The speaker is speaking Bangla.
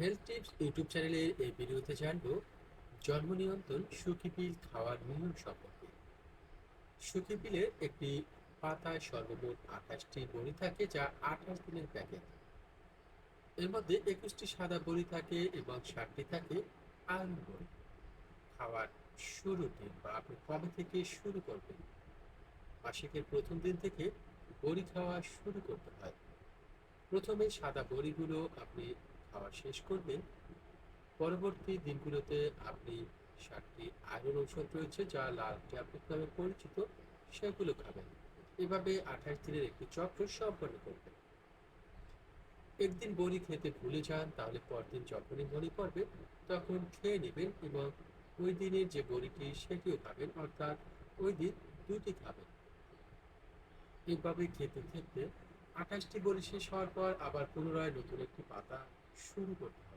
হেলথ টিপস ইউটিউব চ্যানেলের এই ভিডিওতে জানব জন্ম নিয়ন্ত্রণ সুখী পিল খাওয়ার নিয়ম সম্পর্কে। সুখী পিলের একটি পাতায় সর্বমোট আঠাশটি বড়ি থাকে যা আঠাশ দিনের প্যাকেট এর মধ্যে একুশটি সাদা বড়ি থাকে এবং ষাটটি থাকে আলু বড়ি। খাওয়ার শুরুতে বা আপনি কবে থেকে শুরু করবেন? মাসিকের প্রথম দিন থেকে বড়ি খাওয়া শুরু করতে হয়। প্রথমে সাদা বড়িগুলো আপনি খাওয়া শেষ করবেন। পরবর্তী দিনগুলোতে আপনি সাতটি আয়রন ঔষধ রয়েছে, যা লাল ট্যাবলেট নামে পরিচিত, সেগুলো খাবেন। এভাবে আঠাশ দিনের একটি চক্র সম্পন্ন করবেন। একদিন বড়ি খেতে ভুলে যান, তাহলে পরদিন যখনই মনে পড়বে, তখন খেয়ে নেবেন এবং ওই দিনের যে বড়িটি সেটিও খাবেন, অর্থাৎ ওই দিন দুটি খাবেন। এইভাবে খেতে খেতে আঠাশটি বড়ি শেষ হওয়ার পর আবার পুনরায় নতুন একটি পাতা শুরু হবে